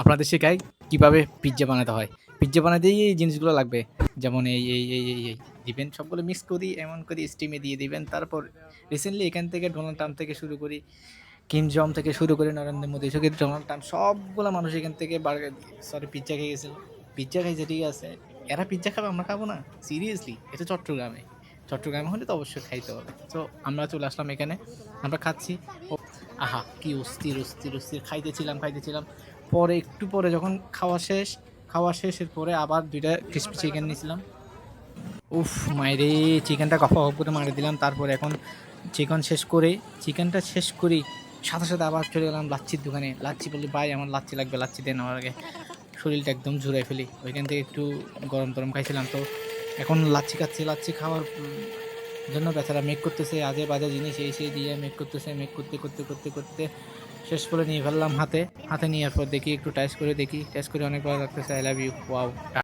আপনাদের শেখাই কীভাবে পিৎজা বানাতে হয়। পিৎজা বানাতেই এই জিনিসগুলো লাগবে। যেমন এই এই এই এই এই, দিবেন, সবগুলো মিক্স করি, এমন করে স্টিমে দিয়ে দিবেন, তারপর রিসেন্টলি এখান থেকে ডোনাল্ড ট্রাম্প থেকে শুরু করি, কিম জম থেকে শুরু করে, নরেন্দ্র মোদী থেকে ডোনাল্ড ট্রাম্প সবগুলো মানুষ এখান থেকে বার্গার সরি পিৎজা খেয়ে গেছিল। পিৎজা খাইছে ঠিক আছে, এরা পিৎজা খাবে, আমরা খাব না সিরিয়াসলি এটা চট্টগ্রামে। চট্টগ্রামে হলে তো অবশ্যই খাইতে হবে। তো আমরা চলে আসলাম এখানে, আমরা খাচ্ছি। আহা, কি অস্থির অস্থির অস্থির। খাইতেছিলাম খাইতেছিলাম। পরে একটু পরে যখন খাওয়া শেষ, খাওয়া শেষের পরে আবার দুইটা ক্রিস্পি চিকেন নিয়েছিলাম উফ, মাইরে চিকেনটা কফা কফ করে মারি দিলাম। তারপরে এখন চিকেন শেষ করে চিকেনটা শেষ করি সাথে সাথে আবার চলে গেলাম লাচ্ছির দোকানে। লাচ্ছি বললি, ভাই, আমার লাচ্ছি লাগবে, লাচ্ছি দেন আমার আগে। শরীরটা একদম ঝুরাই ফেলি। ওইখান থেকে একটু গরম গরম খাইছিলাম তো। এখন লাচ্ছি খাচ্ছি, লাচ্ছি খাওয়ার জন্য বেচারা মেক করতেছে, আজে বাজে জিনিস, এই সেই দিয়ে মেক করতেছে মেক করতে করতে করতে করতে। শেষ করে নিয়ে ফেললাম হাতে। হাতে নিয়ে পর দেখি একটু টাচ করে দেখি। টাচ করে অনেকবার লাগতেছে আই লাভ ইউ ওয়াও